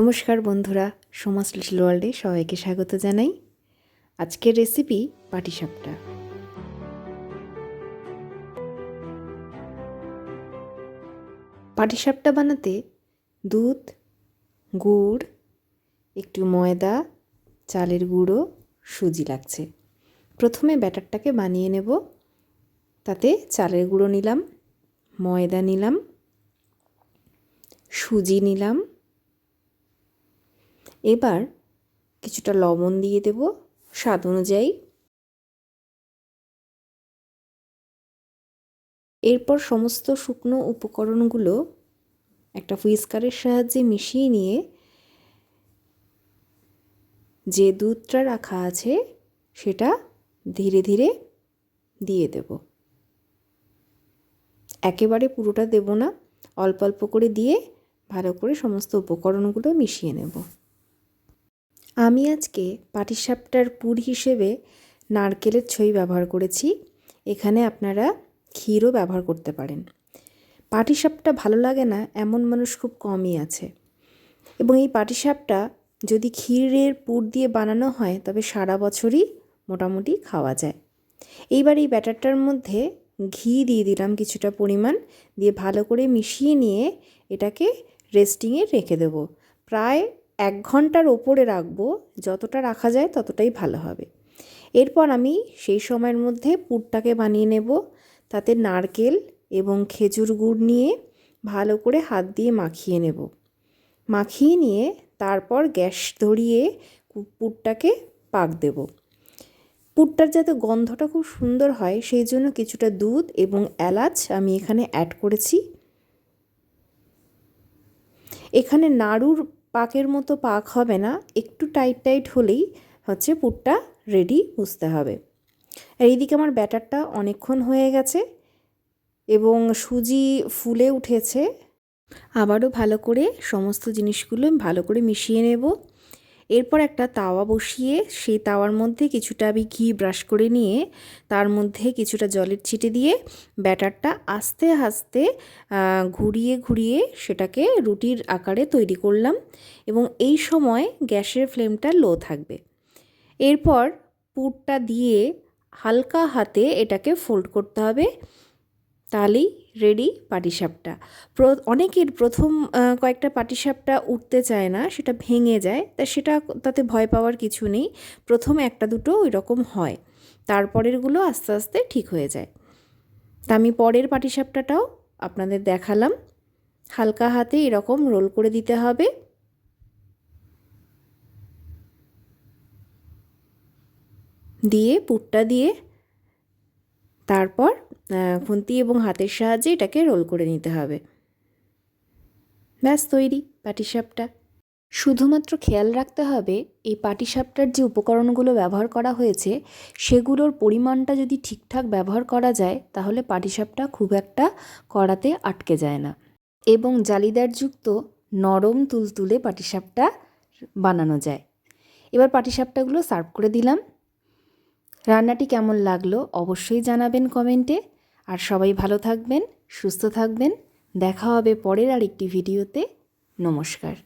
নমস্কার বন্ধুরা সমাজ লিটল ওয়ার্ল্ডে সবাইকে স্বাগত জানাই। আজকের রেসিপি পাটিসাপটা। পাটিসাপটা বানাতে দুধ, গুড়, একটু ময়দা, চালের গুঁড়ো, সুজি লাগছে। প্রথমে ব্যাটারটাকে বানিয়ে নেব। তাতে চালের গুঁড়ো নিলাম, ময়দা নিলাম, সুজি নিলাম এবার কিছুটা লবণ দিয়ে দেব, স্বাদ অনুযায়ী। এরপর সমস্ত শুকনো উপকরণগুলো একটা হুইস্কারের সাহায্যে মিশিয়ে নিয়ে যে দুধটা রাখা আছে সেটা ধীরে ধীরে দিয়ে দেব। একেবারে পুরোটা দেব না, অল্প অল্প করে দিয়ে ভালো করে সমস্ত উপকরণগুলো মিশিয়ে নেব। আমি আজকে পাটিসাপটার পুর হিসেবে নারকেলের ছই ব্যবহার করেছি। এখানে আপনারা ক্ষীরও ব্যবহার করতে পারেন। পাটিসাপটা ভালো লাগে না, এমন মানুষ খুব কমই আছে। এবং এই পাটিসাপটা যদি ক্ষীরের পুর দিয়ে বানানো হয়, তবে সারা বছরই মোটামুটি খাওয়া যায়। এইবার এই ব্যাটারটার মধ্যে ঘি দিয়ে দিলাম কিছুটা পরিমাণ, দিয়ে ভালো করে মিশিয়ে নিয়ে এটাকে রেস্টিংয়ে রেখে দেব। প্রায় এক ঘণ্টার ওপরে রাখব, যতটা রাখা যায় ততটাই ভালো হবে। এরপর আমি সেই সময়ের মধ্যে পুরটাকে বানিয়ে নেব। তাতে নারকেল এবং খেজুর গুড় নিয়ে ভালো করে হাত দিয়ে মাখিয়ে নেব। মাখিয়ে নিয়ে তারপর গ্যাস ধরিয়ে পুরটাকে পাক দেব। পুরটার যাতে গন্ধটা খুব সুন্দর হয়, সেই জন্য কিছুটা দুধ এবং এলাচ আমি এখানে অ্যাড করেছি। এখানে নাড়ুর পাকের মতো পাক হবে না, একটু টাইট টাইট হলেই হচ্ছে পুরটা রেডি বুঝতে হবে। আর এইদিকে আমার ব্যাটারটা অনেকক্ষণ হয়ে গেছে এবং সুজি ফুলে উঠেছে। আবারও ভালো করে সমস্ত জিনিসগুলো ভালো করে মিশিয়ে নেব। এরপর একটা তাওয়া বসিয়ে সেই তাওয়ার মধ্যে কিছুটা আমি ঘি ব্রাশ করে নিয়ে তার মধ্যে কিছুটা জলের ছিটে দিয়ে ব্যাটারটা আস্তে আস্তে ঘুরিয়ে ঘুরিয়ে সেটাকে রুটির আকারে তৈরি করলাম এবং এই সময় গ্যাসের ফ্লেমটা লো থাকবে। এরপর পুরটা দিয়ে হালকা হাতে এটাকে ফোল্ড করতে হবে। তাহলেই রেডি পাটিসাপটা। অনেকের প্রথম কয়েকটা পাটিসাপটা উঠতে চায় না, সেটা ভেঙে যায়, তা সেটা তাতে ভয় পাওয়ার কিছু নেই, প্রথম একটা দুটো ওই রকম হয়, তারপরেরগুলো আস্তে আস্তে ঠিক হয়ে যায়। তা আমি পরের পাটিসাপটাটাও আপনাদের দেখালাম, হালকা হাতে এরকম রোল করে দিতে হবে। দিয়ে পুরটা দিয়ে, তারপর খুন্তি এবং হাতের সাহায্যে এটাকে রোল করে নিতে হবে। ব্যাস, তৈরি পাটিসাপটা। শুধুমাত্র খেয়াল রাখতে হবে, এই পাটিসাপটার যে উপকরণগুলো ব্যবহার করা হয়েছে, সেগুলোর পরিমাণটা যদি ঠিকঠাক ব্যবহার করা যায়, তাহলে পাটিসাপটা খুব একটা কড়াতে আটকে যায় না। এবং জালিদারযুক্ত নরম তুলতুলে পাটিসাপটা বানানো যায়। এবার পাটিসাপটাগুলো সার্ভ করে দিলাম। রান্নাটি কেমন লাগল অবশ্যই জানাবেন কমেন্টে। আর সবাই ভালো থাকবেন সুস্থ থাকবেন। দেখা হবে পরের আরেকটি ভিডিওতে। নমস্কার।